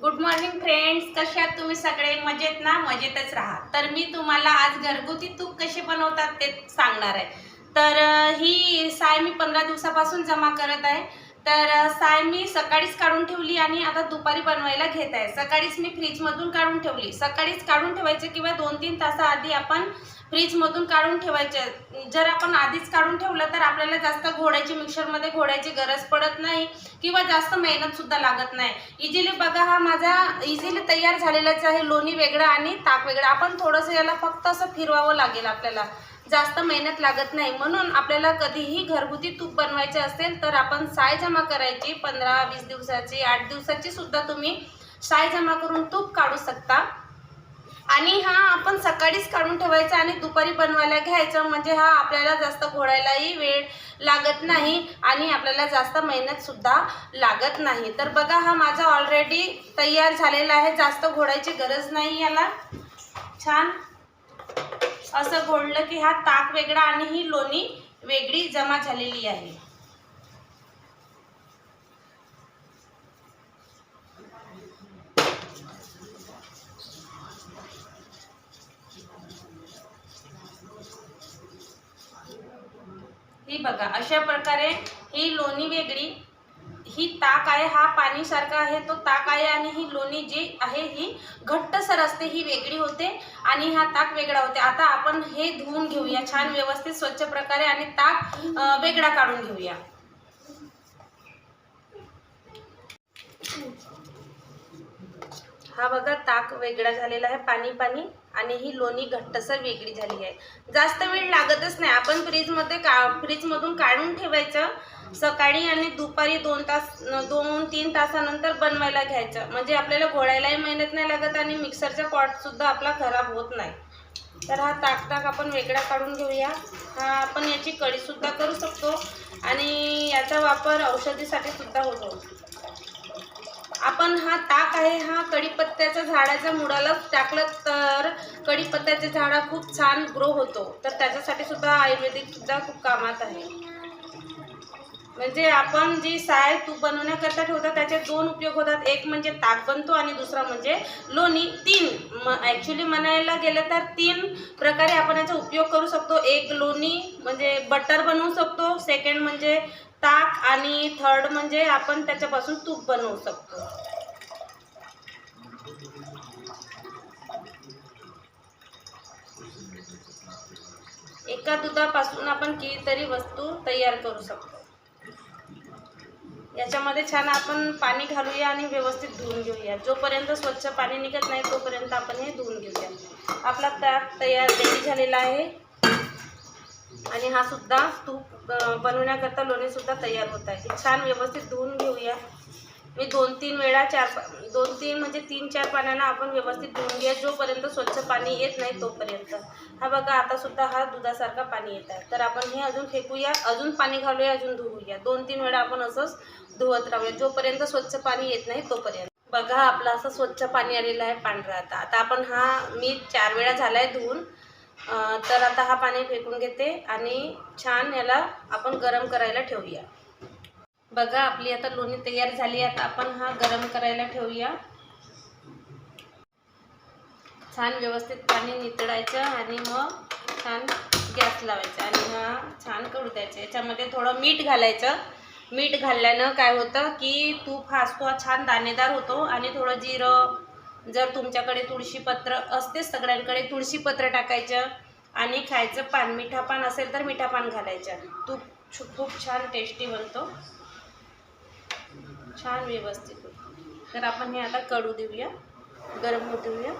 Good morning friends कसे आहात तुम्ही सगळे? मजेत ना? मजेतच राहा. तर मी तुम्हाला आज घरगुती तूप कसे बनवतात ते सांगणार आहे. तर ही साय मी पंधरा दिवसापासून जमा करत आहे. तर साय मी सकाळीच काढून ठेवली आणि आता दुपारी बनवायला घेत आहे. सकाळीच मी फ्रीजमधून काढून ठेवली. सकाळीच काढून ठेवायचे किंवा दोन तीन तासाआधी आपण फ्रीजमधून काढून ठेवायचे. जर आपण आधीच काढून ठेवलं तर आपल्याला जास्त घोड्याची मिक्सरमध्ये घोड्याची गरज पडत नाही किंवा जास्त मेहनतसुद्धा लागत नाही. इझिली बघा हा माझा इझिली तयार झालेलाच आहे. लोणी वेगळं आणि ताक वेगळं. आपण थोडंसं याला फक्त असं फिरवावं लागेल आपल्याला. जास्त मेहनत लागत नाही. म्हणून आपल्याला कधीही घरगुती तूप बनवायचे असेल तर आपण साय जमा करायची. पंधरा वीस दिवसाची आठ दिवसाची सुद्धा तुम्ही साय जमा करून तूप काढू शकता. आणि हा आपण सकाळीच काढून ठेवायचा आणि दुपारी बनवायला घ्यायचं. म्हणजे हा आपल्याला जास्त घोडायलाही वेळ लागत नाही आणि आपल्याला जास्त मेहनतसुद्धा लागत नाही. तर बघा हा माझा ऑलरेडी तयार झालेला आहे. जास्त घोडायची गरज नाही याला. छान. असं घोडलं की हा ताक वेगळा आणि ही लोणी वेगळी जमा झालेली आहे. ही बघा अशा प्रकारे ही लोणी वेगळी ही ताक आहे हा पाणीसारखा आहे तो ताक आहे आणि ही लोणी जी आहे ही घट्टसर असते ही वेगळी होते आणि हा ताक वेगळा होते. आता आपण हे धुवून घेऊया छान व्यवस्थित स्वच्छ प्रकारे आणि ताक वेगळा काढून घेऊया. हा बघा ताक वेगळा झालेला आहे पाणी पाणी. आणि ही लोणी घट्टसर वेगळी झाली आहे. जास्त वेळ लागतच नाही. आपण फ्रीजमध्ये का फ्रीजमधून काढून ठेवायचं. सकाळी आणि दुपारी दोन तास दोन तीन तासानंतर बनवायला घ्यायचं. म्हणजे आपल्याला घोळायलाही मेहनत नाही लागत आणि मिक्सरचा पॉटसुद्धा आपला खराब होत नाही. तर हा ताक ताक आपण वेगळा काढून घेऊया. हा आपण याची कढीसुद्धा करू शकतो. आणि याचा वापर औषधीसाठी सुद्धा होतो. आपण हा ताक आहे हा कढीपत्त्याच्या झाडाच्या मुळाला टाकलं तर कढीपत्त्याचे झाड खूप छान ग्रो होतो. तर त्याच्यासाठी सुद्धा आयुर्वेदिक सुद्धा खूप कामात आहे. म्हणजे आपण जी साय तूप बनवण्याकरता ठेवतो त्याचे दोन उपयोग होतात. एक म्हणजे ताक बनतो आणि दुसरा म्हणजे लोणी. तीन म ॲक्च्युली म्हणायला गेलं तर तीन प्रकारे आपण याचा उपयोग करू शकतो. एक लोणी म्हणजे बटर बनवू शकतो. सेकंड म्हणजे ताक आणि थर्ड म्हणजे आपण त्याच्यापासून तूप बनवू शकतो. एका दुधापासून आपण कितीतरी वस्तू तयार करू शकतो. याच्यामध्ये छान आपण पाणी घालूया आणि व्यवस्थित धुवून घेऊया. जोपर्यंत स्वच्छ पाणी निघत नाही तोपर्यंत आपण हे धुवून घेऊया. आपला ताक तयार रेडी झालेला आहे. आणि हा सुद्धा तूप बनवण्याकरता लोणीसुद्धा तयार होत आहे. छान व्यवस्थित धुवून घेऊया. मी दोन तीन वेळा चार पा- दोन तीन म्हणजे तीन चार पाण्यानं आपण व्यवस्थित धुवून घ्या. जोपर्यंत स्वच्छ पाणी येत नाही तोपर्यंत. हा बघा आता सुद्धा हा दुधासारखा पाणी येत आहे. तर आपण हे अजून फेकूया. अजून पाणी घालूया अजून धुवूया दोन तीन वेळा आपण असंच धुवत राहूया. जोपर्यंत स्वच्छ पाणी येत नाही तोपर्यंत. बघा आपलं असं स्वच्छ पाणी आलेलं आहे पांढरा आता. आता आपण हा मी चार वेळा झाला आहे धुवून तर आता हा पाणी फेकून घेते आणि छान याला आपण गरम करायला ठेवूया. बघा आपली आता लोणी तयार झाली. आता आपण हा गरम करायला ठेवूया. छान व्यवस्थित पाणी नितळायचं आणि मग छान गॅस लावायचा आणि हा छान करू द्यायचा याच्यामध्ये थोडं मीठ घालायचं. मीठ घालल्यानं काय होतं की तूप हा असतो छान दाणेदार होतो आणि थोडं जिरं. जर तुमच्याकडे तुळशीपत्र असतेच सगळ्यांकडे तुळशीपत्र टाकायचं आणि खायचं पान मिठा पान असेल तर मिठा पान घालायचं. तूप खूप छान टेस्टी बनतो. छान व्यवस्थित होतं. तर आपण हे आता कडू देऊया गरम होऊ देऊया.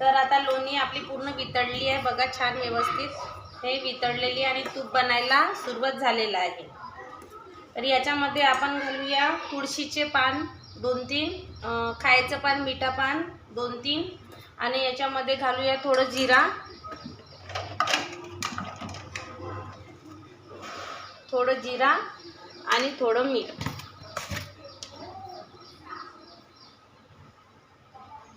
तर आता लोणी आपली पूर्ण वितळली आहे बघा छान व्यवस्थित. हे वितळलेली आणि तूप बनायला सुरुवात झालेलं आहे. तर याच्यामध्ये आपण घालूया तुळशीचे पान दोन तीन खायचं पान मिठा पान दोन तीन आणि याच्यामध्ये घालूया थोडं जिरा. थोडं जिरा. आणि थोडं मीठ.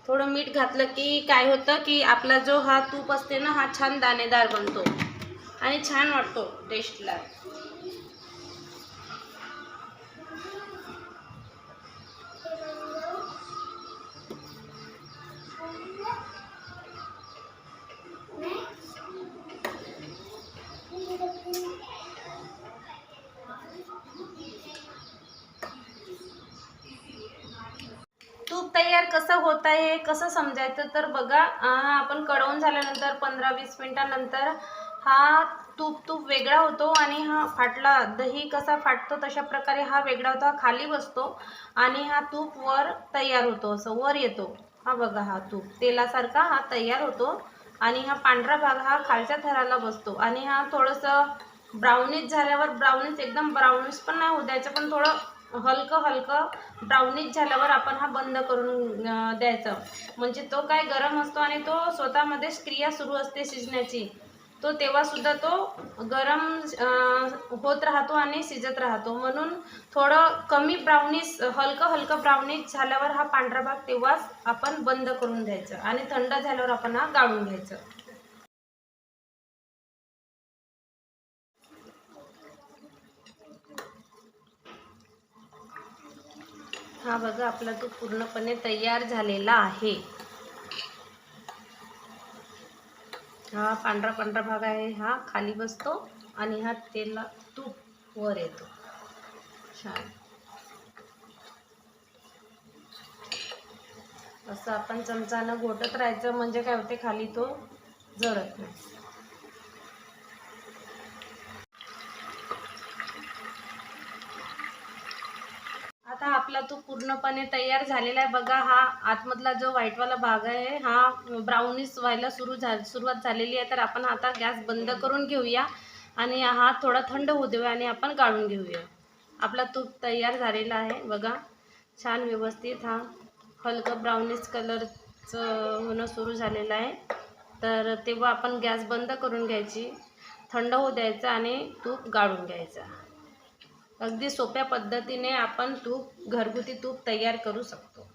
थोडं मीठ घातलं की काय होतं की आपला जो हा तूप असते ना हा छान दाणेदार बनतो आणि छान वाटतो टेस्टला तयार कसं होत आहे कसं समजायचं? तर बघा आपण कढवून झाल्यानंतर पंधरा वीस मिनटानंतर हा तूप तूप वेगळा होतो आणि हा फाटला दही कसा फाटतो तशा प्रकारे हा वेगळा होतो हा खाली बसतो आणि हा तूप वर तयार होतो असं वर येतो. हा बघा हा तूप तेलासारखा हा तयार होतो आणि हा पांढरा भाग हा खालच्या थराला बसतो आणि हा थोडंसं ब्राउनिश झाल्यावर ब्राउनिश एकदम ब्राउनिश पण नाही होऊ द्यायचं पण थोडं हलकं हलकं ब्राउनिश झाल्यावर आपण हा बंद करून द्यायचं. म्हणजे तो काय गरम असतो आणि तो स्वतःमध्येच क्रिया सुरू असते शिजण्याची. तो तेव्हासुद्धा तो गरम होत राहतो आणि शिजत राहतो. म्हणून थोडं कमी ब्राउनिश हलकं हलकं ब्राउनिश झाल्यावर हा पांढरा भाग तेव्हाच आपण बंद करून द्यायचं आणि थंड झाल्यावर आपण हा गाळून घ्यायचं. हा बघा आपला तो पूर्णपणे तयार झालेला आहे. हा पांढरा पांढरा भाग आहे हा खाली बसतो आणि हा तेला तूप वर येतो. छान. असं आपण चमचानं घोटत राहायचं म्हणजे काय होते खाली तो जळत नाही आता आपला तो पूर्णपणे तयार झालेला आहे. बघा हा आतमधला जो व्हाईटवाला भाग आहे हा ब्राउनिश व्हायला सुरू झा सुरुवात झालेली आहे. तर आपण आता गॅस बंद करून घेऊया आणि हा थोडा थंड होऊ देऊया आणि आपण गाळून घेऊया. आपला तूप तयार झालेला आहे. बघा छान व्यवस्थित हा हलकं ब्राउनिश कलरचं होणं सुरू झालेलं आहे. तर तेव्हा आपण गॅस बंद करून घ्यायची. थंड होऊ द्यायचा आणि तूप गाळून घ्यायचा. अगदी सोप्या पद्धतीने आपण तूप घरगुती तूप तयार करू शकतो.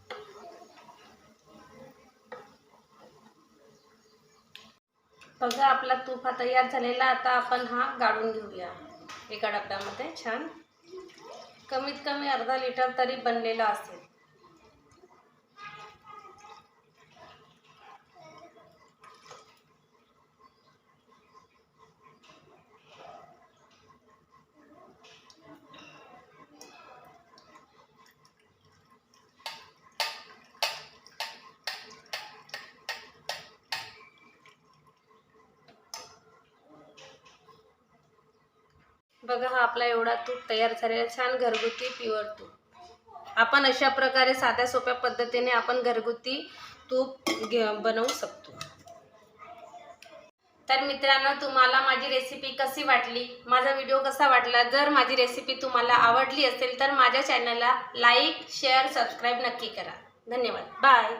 बघा आपला तूप हा तयार झालेला. आता आपण हा गाळून घेऊया. एका डब्यामध्ये छान. कमीत कमी अर्धा लिटर तरी बनलेला असेल. बघा हा आपला एवढा तूप तयार झालेला छान घरगुती प्युअर तूप. आपण अशा प्रकारे साध्या सोप्या पद्धतीने आपण घरगुती तूप घे बनवू शकतो. तर मित्रांनो तुम्हाला माझी रेसिपी कशी वाटली? माझा व्हिडिओ कसा वाटला? जर माझी रेसिपी तुम्हाला आवडली असेल तर माझ्या चॅनलला लाईक शेअर सबस्क्राईब नक्की करा. धन्यवाद. बाय